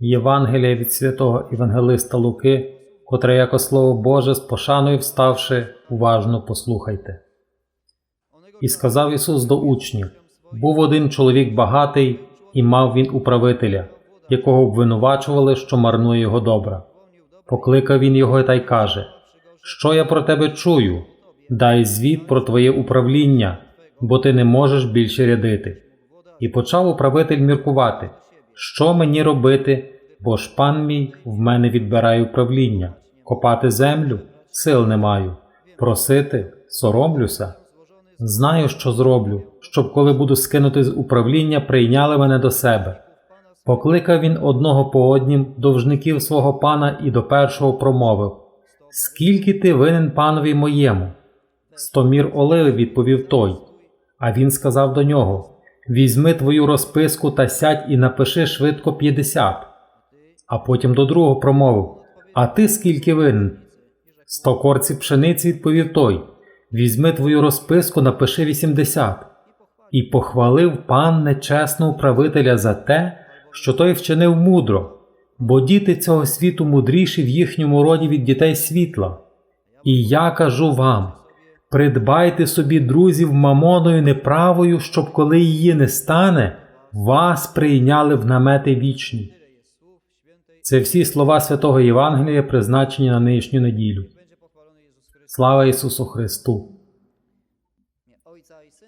Євангелія від святого Євангелиста Луки, котре яко слово Боже з пошаною вставши, уважно послухайте. І сказав Ісус до учнів: був один чоловік багатий, і мав він управителя, якого обвинувачували, що марнує його добра. Покликав він його та й каже: Що я про тебе чую? Дай звіт про твоє управління, бо ти не можеш більше рядити. І почав управитель міркувати, що мені робити, бо ж пан мій в мене відбирає управління, копати землю сил не маю, просити соромлюся. Знаю, що зроблю, щоб коли буду скинути з управління, прийняли мене до себе. Покликав він одного по однім довжників свого пана і до першого промовив: Скільки ти винен панові моєму? Сто мір оливи відповів той. А він сказав до нього: Візьми твою розписку та сядь і напиши швидко п'ятдесят. А потім до другого промовив: А ти скільки винен? Сто корців пшениці відповів той. Візьми твою розписку, напиши вісімдесят. І похвалив пан нечесного правителя за те, що той вчинив мудро, бо діти цього світу мудріші в їхньому роді від дітей світла. І я кажу вам: придбайте собі друзів мамоною неправою, щоб коли її не стане, вас прийняли в намети вічні. Це всі слова святого Євангелія, призначені на нинішню неділю. Слава Ісусу Христу!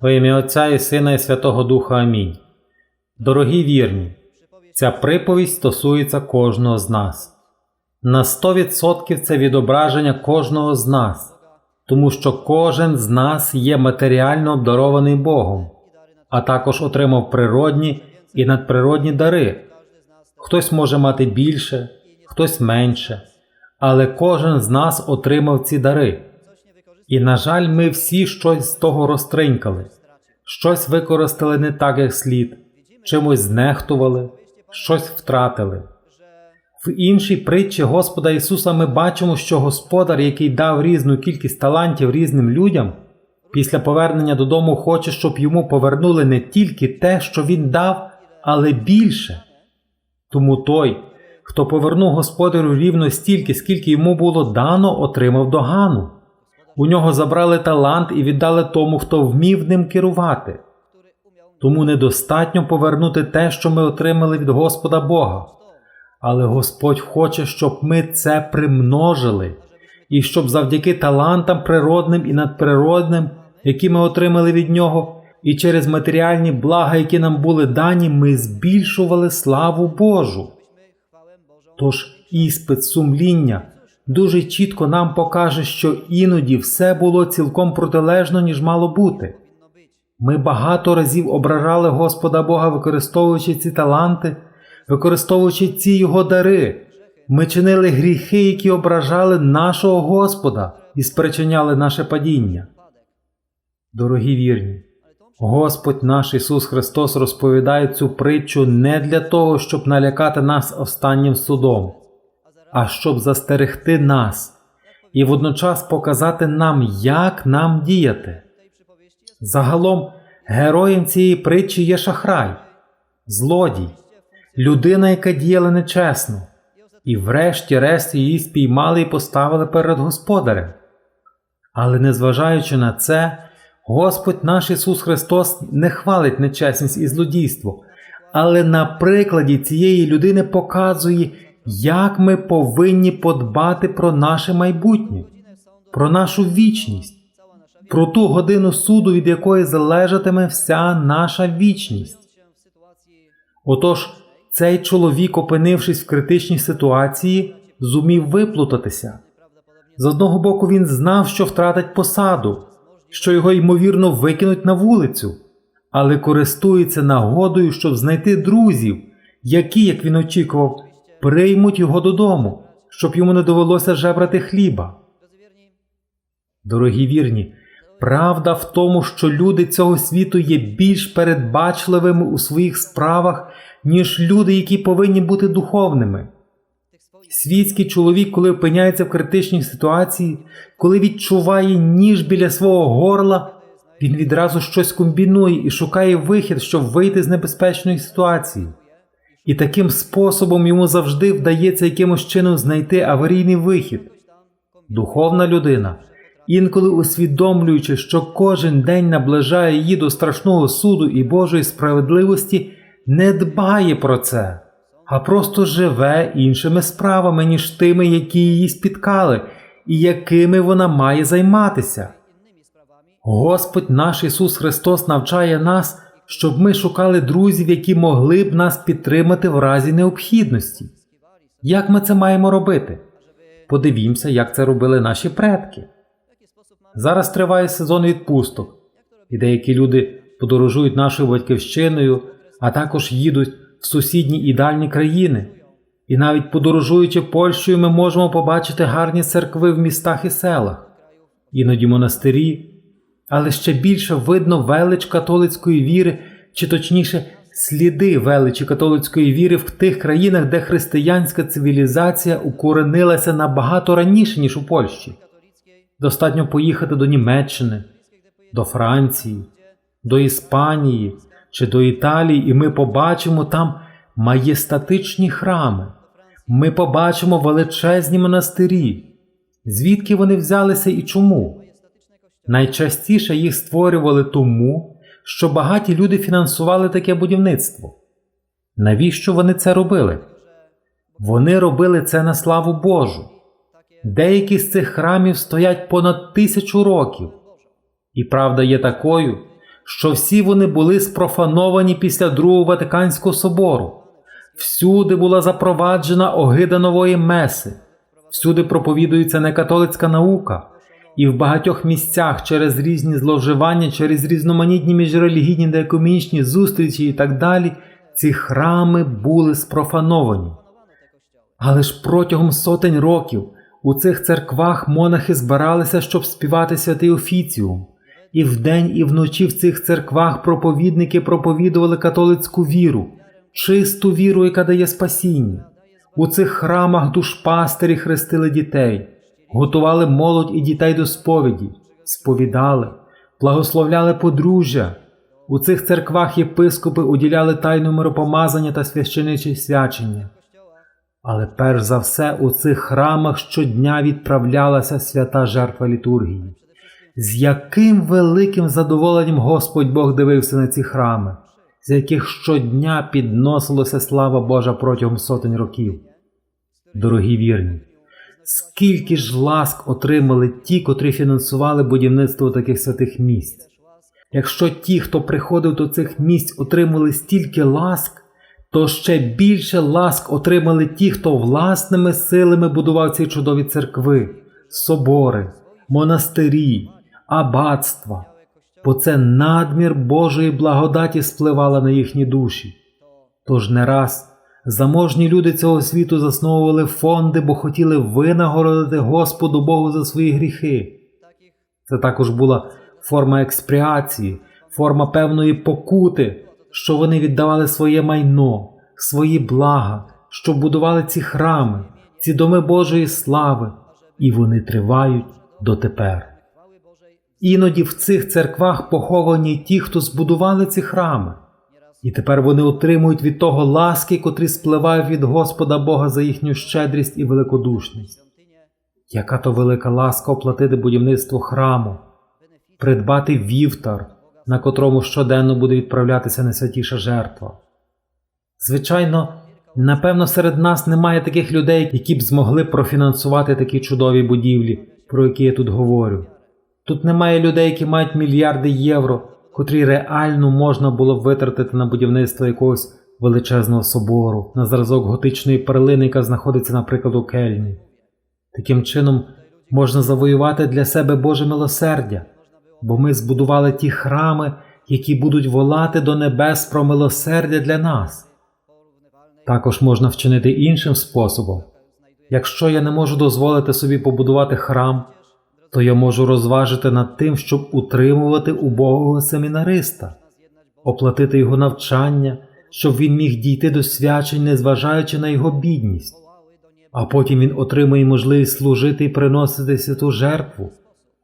Во ім'я Отця і Сина і Святого Духа Амінь. Дорогі вірні, ця приповідь стосується кожного з нас. На 100% це відображення кожного з нас, тому що кожен з нас є матеріально обдарований Богом, а також отримав природні і надприродні дари. Хтось може мати більше, хтось менше, але кожен з нас отримав ці дари. І, на жаль, ми всі щось з того розтринькали, щось використали не так, як слід, чимось знехтували, щось втратили. В іншій притчі Господа Ісуса ми бачимо, що Господар, який дав різну кількість талантів різним людям, після повернення додому хоче, щоб йому повернули не тільки те, що він дав, але більше. Тому той, хто повернув господарю рівно стільки, скільки йому було дано, отримав догану. У нього забрали талант і віддали тому, хто вмів ним керувати. Тому недостатньо повернути те, що ми отримали від Господа Бога. Але Господь хоче, щоб ми це примножили, і щоб завдяки талантам природним і надприродним, які ми отримали від Нього, і через матеріальні блага, які нам були дані, ми збільшували славу Божу. Тож іспит сумління дуже чітко нам покаже, що іноді все було цілком протилежно, ніж мало бути. Ми багато разів ображали Господа Бога, використовуючи ці таланти, використовуючи ці його дари. Ми чинили гріхи, які ображали нашого Господа і спричиняли наше падіння. Дорогі вірні, Господь наш Ісус Христос розповідає цю притчу не для того, щоб налякати нас останнім судом, а щоб застерегти нас і водночас показати нам, як нам діяти. Загалом, героєм цієї притчі є шахрай, злодій, людина, яка діяла нечесно, і врешті-решт її спіймали і поставили перед господарем. Але незважаючи на це, Господь наш Ісус Христос не хвалить нечесність і злодійство, але на прикладі цієї людини показує, як ми повинні подбати про наше майбутнє, про нашу вічність, про ту годину суду, від якої залежатиме вся наша вічність. Отож, цей чоловік, опинившись в критичній ситуації, зумів виплутатися. З одного боку, він знав, що втратить посаду, що його ймовірно викинуть на вулицю, але користується нагодою, щоб знайти друзів, які, як він очікував, приймуть його додому, щоб йому не довелося жебрати хліба. Дорогі вірні, правда в тому, що люди цього світу є більш передбачливими у своїх справах, ніж люди, які повинні бути духовними. Світський чоловік, коли опиняється в критичній ситуації, коли відчуває ніж біля свого горла, він відразу щось комбінує і шукає вихід, щоб вийти з небезпечної ситуації. І таким способом йому завжди вдається якимось чином знайти аварійний вихід. Духовна людина, інколи усвідомлюючи, що кожен день наближає її до страшного суду і Божої справедливості, не дбає про це, а просто живе іншими справами, ніж тими, які її спіткали, і якими вона має займатися. Господь наш Ісус Христос навчає нас, щоб ми шукали друзів, які могли б нас підтримати в разі необхідності. Як ми це маємо робити? Подивімося, як це робили наші предки. Зараз триває сезон відпусток, і деякі люди подорожують нашою батьківщиною, а також їдуть в сусідні і дальні країни. І навіть подорожуючи Польщею, ми можемо побачити гарні церкви в містах і селах, іноді монастирі, але ще більше видно велич католицької віри, чи точніше, сліди величі католицької віри в тих країнах, де християнська цивілізація укоренилася набагато раніше, ніж у Польщі. Достатньо поїхати до Німеччини, до Франції, до Іспанії чи до Італії, і ми побачимо там маєстатичні храми. Ми побачимо величезні монастирі. Звідки вони взялися і чому? Найчастіше їх створювали тому, що багаті люди фінансували таке будівництво. Навіщо вони це робили? Вони робили це на славу Божу. Деякі з цих храмів стоять понад тисячу років. І правда є такою, що всі вони були спрофановані після Другого Ватиканського собору. Всюди була запроваджена огида нової меси, всюди проповідується некатолицька наука, і в багатьох місцях через різні зловживання, через різноманітні міжрелігійні та екумінічні зустрічі і так далі, ці храми були спрофановані. Але ж протягом сотень років у цих церквах монахи збиралися, щоб співати святий офіціум, і вдень і вночі в цих церквах проповідники проповідували католицьку віру, чисту віру, яка дає спасіння. У цих храмах душпастері хрестили дітей, готували молодь і дітей до сповіді, сповідали, благословляли подружжя. У цих церквах єпископи уділяли тайну миропомазання та священичі свячення. Але перш за все у цих храмах щодня відправлялася свята жертва літургії. З яким великим задоволенням Господь Бог дивився на ці храми, з яких щодня підносилося слава Божа протягом сотень років. Дорогі вірні, скільки ж ласк отримали ті, котрі фінансували будівництво таких святих місць. Якщо ті, хто приходив до цих місць, отримали стільки ласк, то ще більше ласк отримали ті, хто власними силами будував ці чудові церкви, собори, монастирі, аббатства, бо це надмір Божої благодаті спливала на їхні душі. Тож не раз заможні люди цього світу засновували фонди, бо хотіли винагородити Господу Богу за свої гріхи. Це також була форма експріації, форма певної покути, що вони віддавали своє майно, свої блага, що будували ці храми, ці доми Божої слави, і вони тривають дотепер. Іноді в цих церквах поховані ті, хто збудували ці храми, і тепер вони отримують від того ласки, котрі спливають від Господа Бога за їхню щедрість і великодушність. Яка то велика ласка оплатити будівництво храму, придбати вівтар, на котрому щоденно буде відправлятися найсвятіша жертва. Звичайно, напевно, серед нас немає таких людей, які б змогли профінансувати такі чудові будівлі, про які я тут говорю. Тут немає людей, які мають мільярди євро, котрі реально можна було б витратити на будівництво якогось величезного собору, на зразок готичної перлини, яка знаходиться, наприклад, у Кельні. Таким чином можна завоювати для себе Боже милосердя, бо ми збудували ті храми, які будуть волати до небес про милосердя для нас. Також можна вчинити іншим способом. Якщо я не можу дозволити собі побудувати храм, то я можу розважити над тим, щоб утримувати убогого семінариста, оплатити його навчання, щоб він міг дійти до свячень, незважаючи на його бідність, а потім він отримує можливість служити і приносити святу жертву,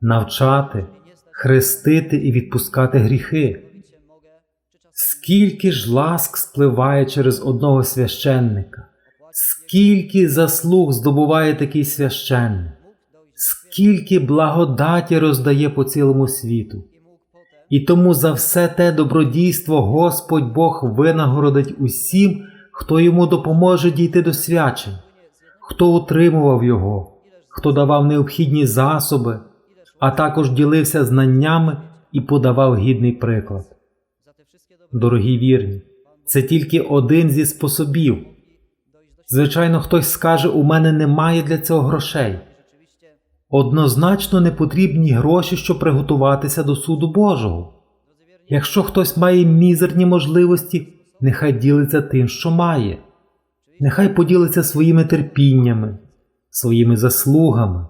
навчати, хрестити і відпускати гріхи. Скільки ж ласк спливає через одного священника, скільки заслуг здобуває такий священник, скільки благодаті роздає по цілому світу. І тому за все те добродійство Господь Бог винагородить усім, хто йому допоможе дійти до свячень, хто утримував його, хто давав необхідні засоби, а також ділився знаннями і подавав гідний приклад. Дорогі вірні, це тільки один зі способів. Звичайно, хтось скаже, у мене немає для цього грошей. Однозначно не потрібні гроші, щоб приготуватися до суду Божого. Якщо хтось має мізерні можливості, нехай ділиться тим, що має, нехай поділиться своїми терпіннями, своїми заслугами,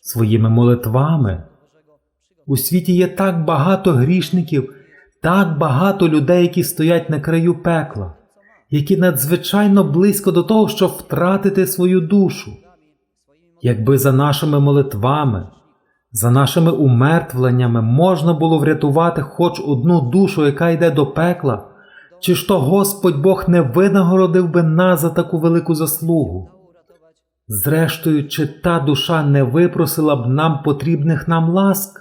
своїми молитвами. У світі є так багато грішників, так багато людей, які стоять на краю пекла, які надзвичайно близько до того, щоб втратити свою душу. Якби за нашими молитвами, за нашими умертвленнями можна було врятувати хоч одну душу, яка йде до пекла, чи ж то Господь Бог не винагородив би нас за таку велику заслугу? Зрештою, чи та душа не випросила б нам потрібних нам ласк,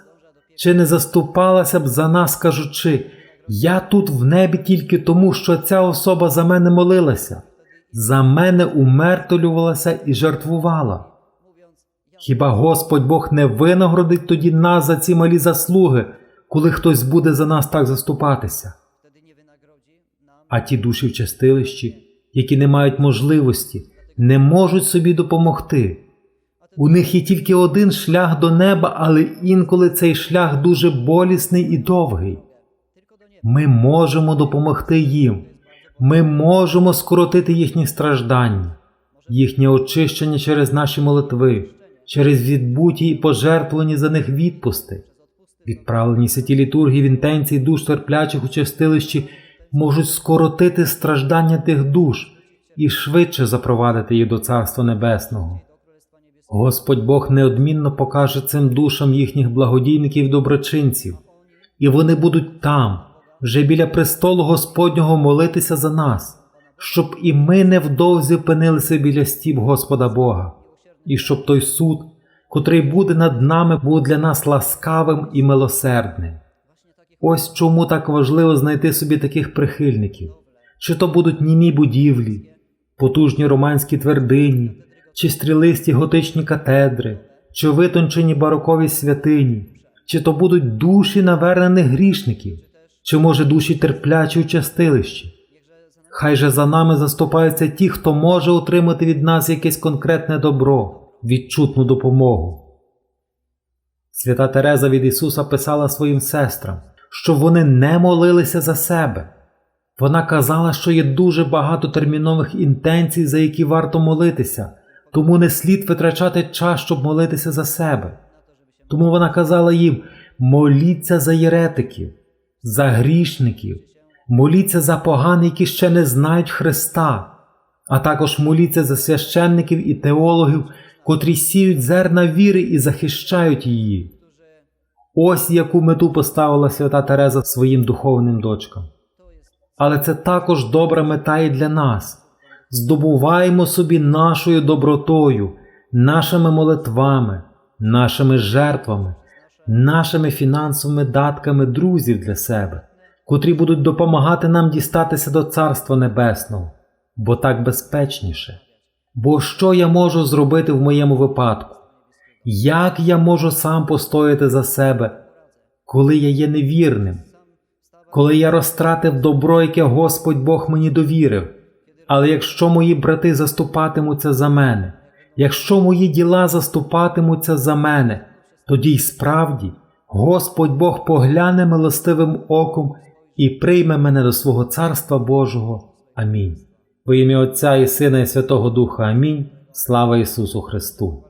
чи не заступалася б за нас, кажучи, я тут в небі тільки тому, що ця особа за мене молилася, за мене умертвлювалася і жертвувала. Хіба Господь Бог не винагородить тоді нас за ці малі заслуги, коли хтось буде за нас так заступатися? А ті душі в чистилищі, які не мають можливості, не можуть собі допомогти. У них є тільки один шлях до неба, але інколи цей шлях дуже болісний і довгий. Ми можемо допомогти їм, ми можемо скоротити їхні страждання, їхнє очищення через наші молитви, через відбуті і пожертвовані за них відпусти. Відправлені святі літургії в інтенції душ терплячих у чистилищі можуть скоротити страждання тих душ і швидше запровадити їх до Царства Небесного. Господь Бог неодмінно покаже цим душам їхніх благодійників доброчинців, і вони будуть там, вже біля престолу Господнього молитися за нас, щоб і ми невдовзі опинилися біля стіп Господа Бога, і щоб той суд, котрий буде над нами, був для нас ласкавим і милосердним. Ось чому так важливо знайти собі таких прихильників, чи то будуть німі будівлі, потужні романські твердині, чи стрілисті готичні катедри, чи витончені барокові святині, чи то будуть душі навернених грішників, чи, може, душі терплячі у частилищі. Хай же за нами заступаються ті, хто може отримати від нас якесь конкретне добро, відчутну допомогу. Свята Тереза від Ісуса писала своїм сестрам, що вони не молилися за себе. Вона казала, що є дуже багато термінових інтенцій, за які варто молитися, тому не слід витрачати час, щоб молитися за себе. Тому вона казала їм: моліться за єретиків, за грішників, моліться за поган, які ще не знають Христа, а також моліться за священників і теологів, котрі сіють зерна віри і захищають її. Ось яку мету поставила свята Тереза своїм духовним дочкам. Але це також добра мета і для нас. Здобуваємо собі нашою добротою, нашими молитвами, нашими жертвами, нашими фінансовими датками друзів для себе, котрі будуть допомагати нам дістатися до Царства Небесного, бо так безпечніше. Бо що я можу зробити в моєму випадку? Як я можу сам постояти за себе, коли я є невірним, коли я розтратив добро, яке Господь Бог мені довірив? Але якщо мої брати заступатимуться за мене, якщо мої діла заступатимуться за мене, тоді й справді Господь Бог погляне милостивим оком і прийме мене до свого Царства Божого. Амінь. Во ім'я Отця і Сина, і Святого Духа Амінь. Слава Ісусу Христу!